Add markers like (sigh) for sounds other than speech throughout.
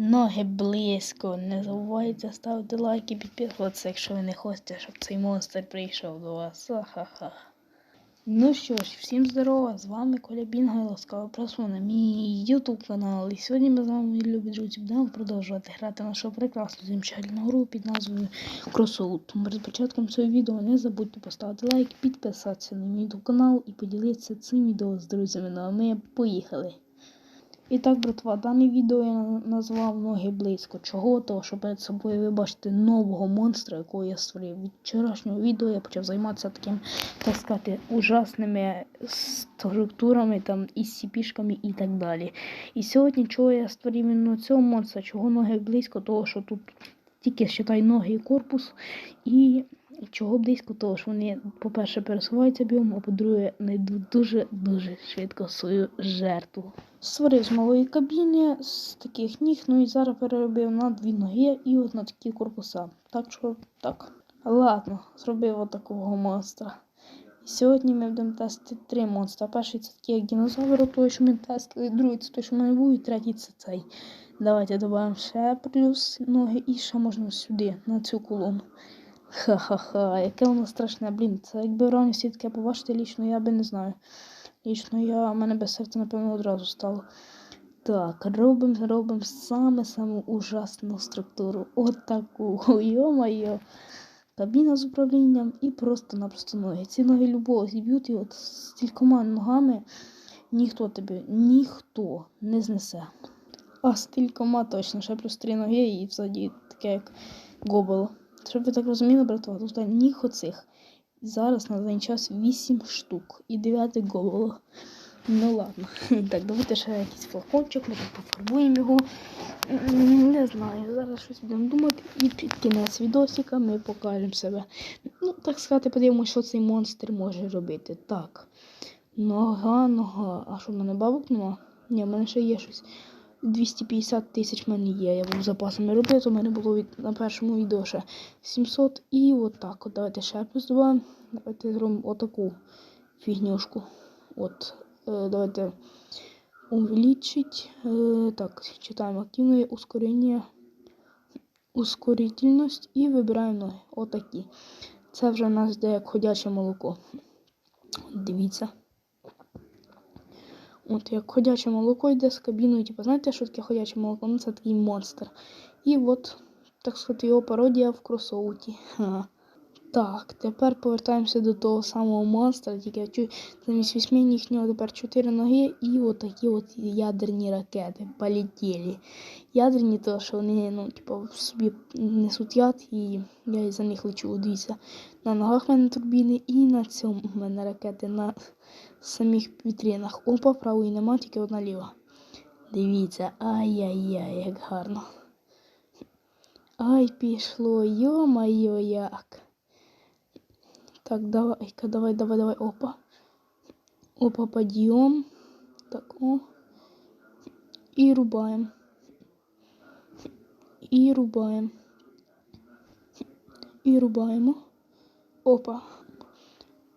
Ноги близько. Не забувайте ставити лайки і підписуватися, якщо ви не хочете, щоб цей монстр прийшов до вас. Ха-ха-ха. Ну що ж, всім здорова, з вами Коля Бінга і ласкаво прошу на мій YouTube канал. І сьогодні ми з вами, мої любі друзі, будемо продовжувати грати нашу прекрасну замечательну гру під назвою Crossout. Перед початком цього відео не забудьте поставити лайк, підписатися на мій YouTube канал і поділитися цим відео з друзями. Ну а ми поїхали. І так, братва, дане відео я назвав ноги близько. Чого? Того, що перед собою ви бачите нового монстра, якого я створив. Від вчорашнього відео я почав займатися таким, так сказати, ужасними структурами, там, і сіпішками і так далі. І сьогодні, чого я створив іменно цього монстра, чого ноги близько, того, що тут тільки считай ноги і корпус, і чого близько, того, що вони, по-перше, пересуваються біом, а по-друге, знайдуть дуже-дуже швидко свою жертву. Створив з малої кабіни, з таких ніг, ну і зараз переробив на дві ноги і от на такі корпуса. Так що так. Ладно, зробив от такого монстра. Сьогодні ми будемо тестити три монстра. Перший це такий як динозавр, той, що ми тестили, другий це той, що мене був, і третій це цей. Давайте додамо ще плюс ноги і ще можна сюди, на цю колону. Ха-ха-ха, яке воно страшне, блін. Це якби в реальності таке побачити лічно, я би не знаю. Лічно я, в мене без серця, напевно, одразу стало. Так, робимо, робимо саме-саме ужасну структуру. От таку. Йо-моє. Кабіна з управлінням і просто-напросто ноги. Ці ноги любого зіб'ють і от з кількома ногами ніхто тебе, ніхто не знесе. А з кількома точно, ще плюс три ноги і взаді таке як гобело. Щоб ви так розуміли, братва, тут ніг оцих. Зараз на даний час 8 штук і 9 голо. Ну ладно. (laughs) Так, давайте ще якийсь флакончик, ми тут пофарбуємо його. Не знаю, зараз щось будемо думати. І під кінець відосика ми покажемо себе. Ну, так сказати, подивимося, що цей монстр може робити. Так. Нога, нога. А що в мене бабок нема? Ні, в мене ще є щось. 250 тисяч в мене є. Я був запасами робив, то в мене було від, на першому відео ще 700 і отак. От давайте ще плюс 2. Давайте зробимо отаку фігнюшку. От, е, давайте увеличить. Е, так, читаємо активне ускорення, ускорительність і вибираємо ноги. Отакі. Це вже в нас йде як ходяче молоко. Дивіться. От як ходяче молоко йде з кабіною. Типу, знаєте, що таке ходяче молоко? Ну це такий монстр. І от, так сказати, його пародія в кросоуті. Так, тепер повертаємося до того самого монстра, тільки чу- замість вісьми ніг тепер чотири ноги і от такі от ядерні ракети полетіли. Ядерні, то що вони ну, типу, собі несуть яд, і я за них лечу. Дивіться. На ногах в мене турбіни і на цьому в мене ракети на самих вітринах. Опа, правої нема, тільки одна ліва. Дивіться, ай-яй-яй, як гарно. Ай, пішло, йо-майо, як. Так, давай-ка, давай, давай, давай, опа. Опа, подъем. Так, о. И рубаем. И рубаем. І рубаємо. Опа.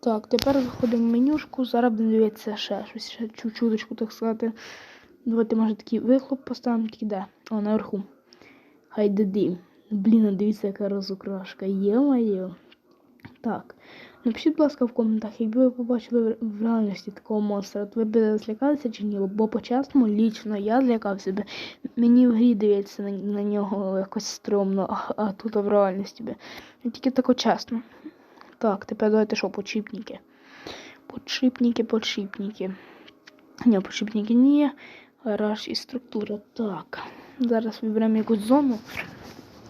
Так, тепер виходимо в менюшку. Зараз будемо дивитися ще щось, ще чуть-чуточку, так сказати. Давайте, може, такий вихлоп поставимо, тільки де? О, наверху. Хай дим. Блін, дивіться, яка розукрашка. Є-моє. Так. Напишіть, будь ласка, в коментах, якби ви побачили в- реальності такого монстра, то ви б злякалися чи ні? Бо по-чесному, лічно я злякався би. Мені в грі дивитися на, на нього якось стрьомно, а, а тут в реальності би. Тільки тако чесно. Так, тепер давайте що, почіпники. Почіпники, почіпники. Ні, почіпники ні. Гараж і структура. Так. Зараз виберемо якусь зону.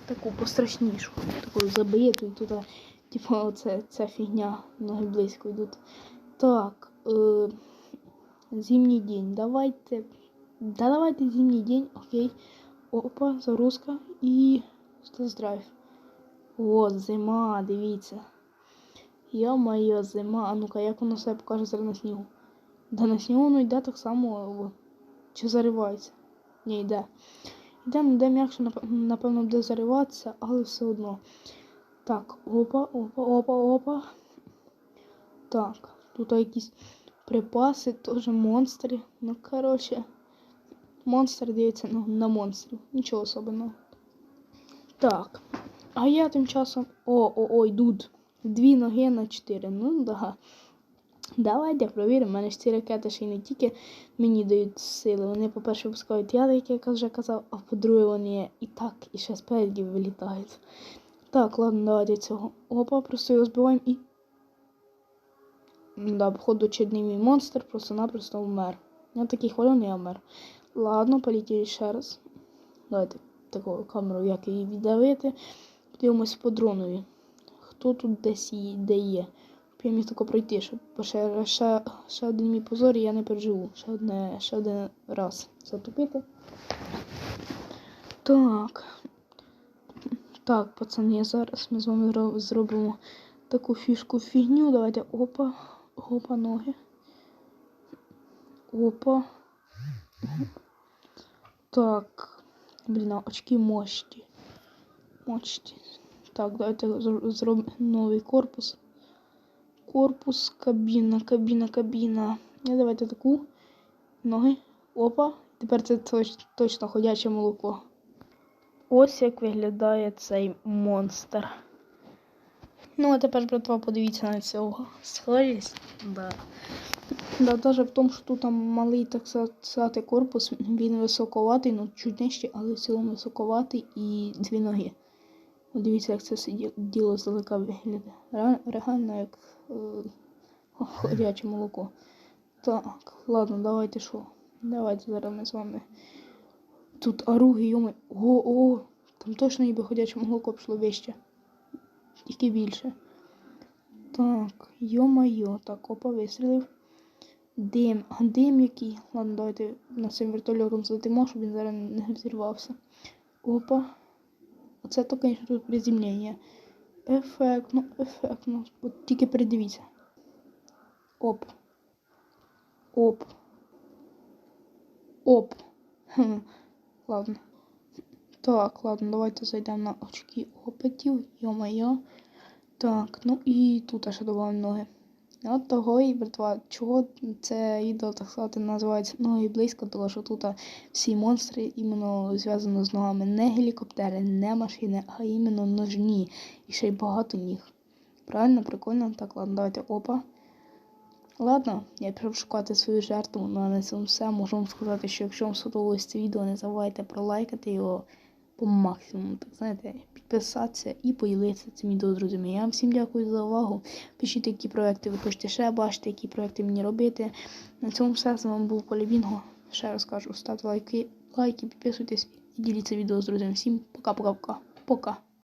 Таку пострашнішу. Таку забиту. Тут, типу, оце, ця фігня ноги близько йдуть. Так. Е, зимній день. Давайте. Да, давайте зимній день. Окей. Опа, загрузка і тест-драйв. От, зима, дивіться. Йо-моє, зима. А ну-ка, як воно себе покаже зараз на снігу? Да на снігу воно йде так само. о, Чи заривається? Ні, йде. Йде, ну, йде м'якше, нап- напевно, буде зариватися, але все одно. Так, опа, опа, опа, опа. Так, тут якісь припаси, теж монстри. Ну, коротше. Монстр дивиться на, на монстрів. Нічого особливого. Так. А я тим часом. О, о, о, йдуть. Дві ноги на чотири. Ну да. Давайте провіримо. У мене ж ці ракети ще й не тільки мені дають сили. Вони, по-перше, випускають яд, як я вже казав, а по-друге, вони і так, і ще спереді вилітають. Так, ладно, давайте цього. Опа, просто його збиваємо і. Да, походу, очередний мій монстр просто-напросто вмер. Я такий хвалений, я вмер. Ладно, полетіли ще раз. Давайте таку камеру, як її віддавити. Подивимось по дронові. Хто тут десь є, де є? Я міг тако пройти, щоб ще, ще, ще один мій позор і я не переживу. Ще, одне, ще один раз затупити. Так. Так, пацани, зараз ми з вами зробимо таку фішку фігню. Давайте опа, опа, ноги. Опа. Так. Блін, очки мощі. Мощі. Так, давайте зробимо новий корпус. Корпус, кабіна, кабіна, кабіна. І давайте таку. Ноги. Опа. Тепер це точно ходяче молоко. Ось як виглядає цей монстр. Ну, а тепер, братва, подивіться на цього. Схожість? Да. Да, даже в тому, що тут там малий, так сказати, корпус, він високоватий, ну чуть нижче, але в цілому високоватий і дві ноги. От Дивіться, як це діло здалека виглядає. Реально як е, ходяче молоко. Так, ладно, давайте що. Давайте зараз ми з вами. Тут аруги, йоми. О, о, там точно ніби ходяче молоко пішло вище. Тільки більше. Так, йо-майо, так, опа, вистрілив. Дим, а дим який. Ладно, давайте на цим вертольотом злетимо, щоб він зараз не взірвався. Опа. Оце то, звісно, тут приземлення. Ефектно, ефектно. От тільки передивіться. Оп. Оп. Оп. Хм. Ладно. Так, ладно, давайте зайдемо на очки опитів. Йо-моє. Так, ну і тут ще додамо ноги. От того і братва, чого це відео, так сказати, називається ноги близько, тому що тут всі монстри іменно зв'язано з ногами. Не гелікоптери, не машини, а іменно ножні. І ще й багато ніг. Правильно, прикольно? Так, ладно, давайте опа. Ладно, я пішов шукати свою жертву, ну а на цьому все. Можу вам сказати, що якщо вам сподобалось це відео, не забувайте пролайкати його по максимуму, так знаєте, підписатися і поділитися цим відео з друзями. Я вам всім дякую за увагу. Пишіть, які проекти ви хочете ще бачити, які проекти мені робити. На цьому все. З вами був Коля Бінго. Ще раз кажу, ставте лайки, лайки, підписуйтесь і діліться відео з друзями. Всім пока-пока-пока. Пока.